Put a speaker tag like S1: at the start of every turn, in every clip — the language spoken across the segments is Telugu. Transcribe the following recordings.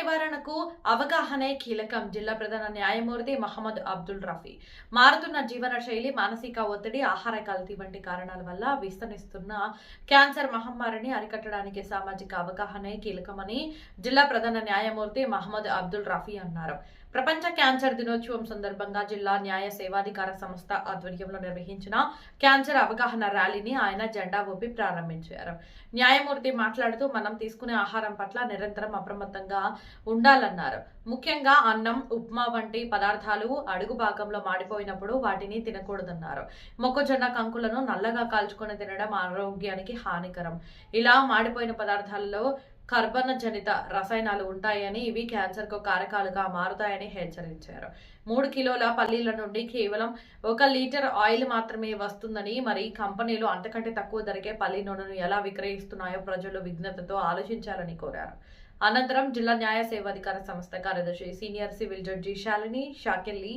S1: నివారణకు అవగాహనే కీలకం. జిల్లా ప్రధాన న్యాయమూర్తి మహమ్మద్ అబ్దుల్ రఫీ. మారుతున్న జీవన శైలి మానసిక ఒత్తిడి ఆహార కల్తీ వంటి కారణాల వల్ల విస్తరిస్తున్న క్యాన్సర్ మహమ్మారిని అరికట్టడానికి సామాజిక అవగాహనే కీలకమని జిల్లా ప్రధాన న్యాయమూర్తి మహమ్మద్ అబ్దుల్ రఫీ అన్నారు. ప్రపంచ క్యాన్సర్ దినోత్సవం సందర్భంగా జిల్లా న్యాయ సేవాధికార సంస్థ ఆధ్వర్యంలో నిర్వహించిన క్యాన్సర్ అవగాహన ర్యాలీని ఆయన జెండా ఊపి ప్రారంభించారు. న్యాయమూర్తి మాట్లాడుతూ మనం తీసుకునే ఆహారం పట్ల నిరంతరం అప్రమత్తంగా ఉండాలన్నారు. ముఖ్యంగా అన్నం ఉప్మా వంటి పదార్థాలు అడుగు భాగంలో మాడిపోయినప్పుడు వాటిని తినకూడదన్నారు. మొక్కజొన్న కంకులను నల్లగా కాల్చుకొని తినడం ఆరోగ్యానికి హానికరం. ఇలా మాడిపోయిన పదార్థాలలో కర్బన జనిత రసాయనాలు ఉంటాయని ఇవి క్యాన్సర్కు కారకాలుగా మారుతాయని హెచ్చరించారు. మూడు కిలోల పల్లీల నుండి కేవలం ఒక లీటర్ ఆయిల్ మాత్రమే వస్తుందని మరి కంపెనీలు అంతకంటే తక్కువ ధరకే పల్లి నూనెను ఎలా విక్రయిస్తున్నాయో ప్రజలు విజ్ఞతతో ఆలోచించాలని కోరారు. అనంతరం జిల్లా న్యాయ సేవాధికార సంస్థ కార్యదర్శి senior civil judge Shalini Shakelli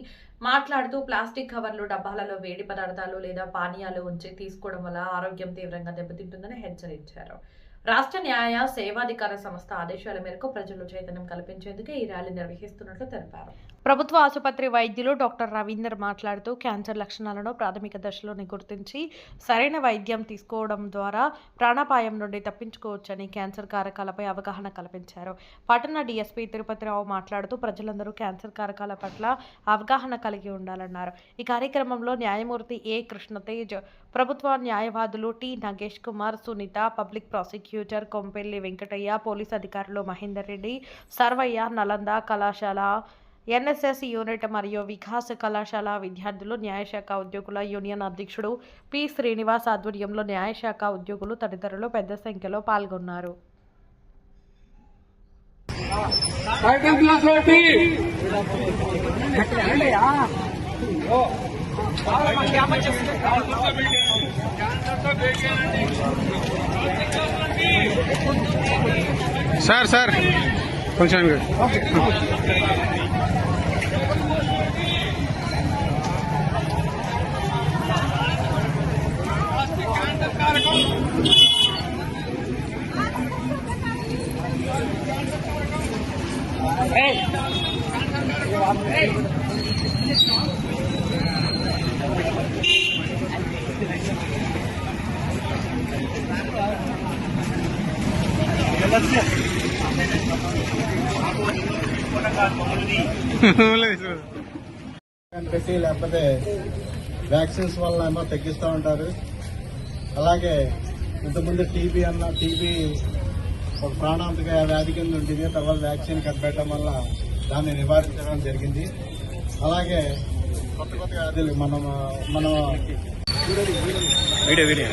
S1: మాట్లాడుతూ ప్లాస్టిక్ కవర్లు డబ్బాలలో వేడి పదార్థాలు లేదా పానీయాలు ఉంచి తీసుకోవడం వల్ల ఆరోగ్యం తీవ్రంగా దెబ్బతింటుందని హెచ్చరించారు. రాష్ట్ర న్యాయ సేవాధికార సంస్థ ఆదేశాల మేరకు ప్రజల్లో చైతన్యం కల్పించేందుకు ఈ ర్యాలీ నిర్వహిస్తున్నట్లు తెలిపారు. ప్రభుత్వ ఆసుపత్రి వైద్యులు డాక్టర్ రవీందర్ మాట్లాడుతూ క్యాన్సర్ లక్షణాలను ప్రాథమిక దశలోనే గుర్తించి సరైన వైద్యం తీసుకోవడం ద్వారా ప్రాణాపాయం నుండి తప్పించుకోవచ్చని క్యాన్సర్ కారకాలపై అవగాహన కల్పించారు. పట్టణ డీఎస్పీ తిరుపతిరావు మాట్లాడుతూ ప్రజలందరూ క్యాన్సర్ కారకాల పట్ల అవగాహన కలిగి ఉండాలన్నారు. ఈ కార్యక్రమంలో న్యాయమూర్తి ఏ కృష్ణతేజ్ ప్రభుత్వ న్యాయవాదులు T Nagesh Kumar Sunitha public prosecutor Kompelli Venkataiah police అధికారులు మహేందర్ రెడ్డి సర్వయ్య నలంద కళాశాల ఎన్ఎస్ఎస్ యూనిట్ మరియు వికాస్ కళాశాల విద్యార్థులు న్యాయశాఖ ఉద్యోగుల యూనియన్ అధ్యక్షుడు పి. శ్రీనివాస్ ఆధ్వర్యంలో న్యాయశాఖ ఉద్యోగులు తదితరులు పెద్ద సంఖ్యలో పాల్గొన్నారు.
S2: Sir sir. కొంచెం
S3: పెట్టి లేకపోతే వ్యాక్సిన్స్ వల్ల ఏమో తగ్గిస్తూ ఉంటారు. అలాగే ఇంతకుముందు టీబీ అన్న టీబీ ఒక ప్రాణాంతక వ్యాధి కింద ఉంటుంది తర్వాత వ్యాక్సిన్ కనిపెట్టడం వల్ల దాన్ని నివారించడం జరిగింది. అలాగే కొత్త కొత్త వ్యాధులు మనం మనం
S2: video video.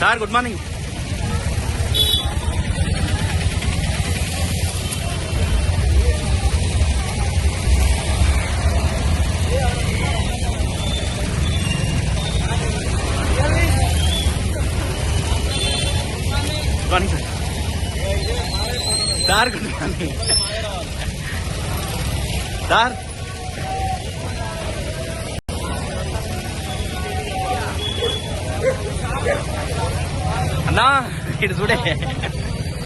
S2: Sir good morning good morning sir sir good morning sir అన్నా ఇటు చూడే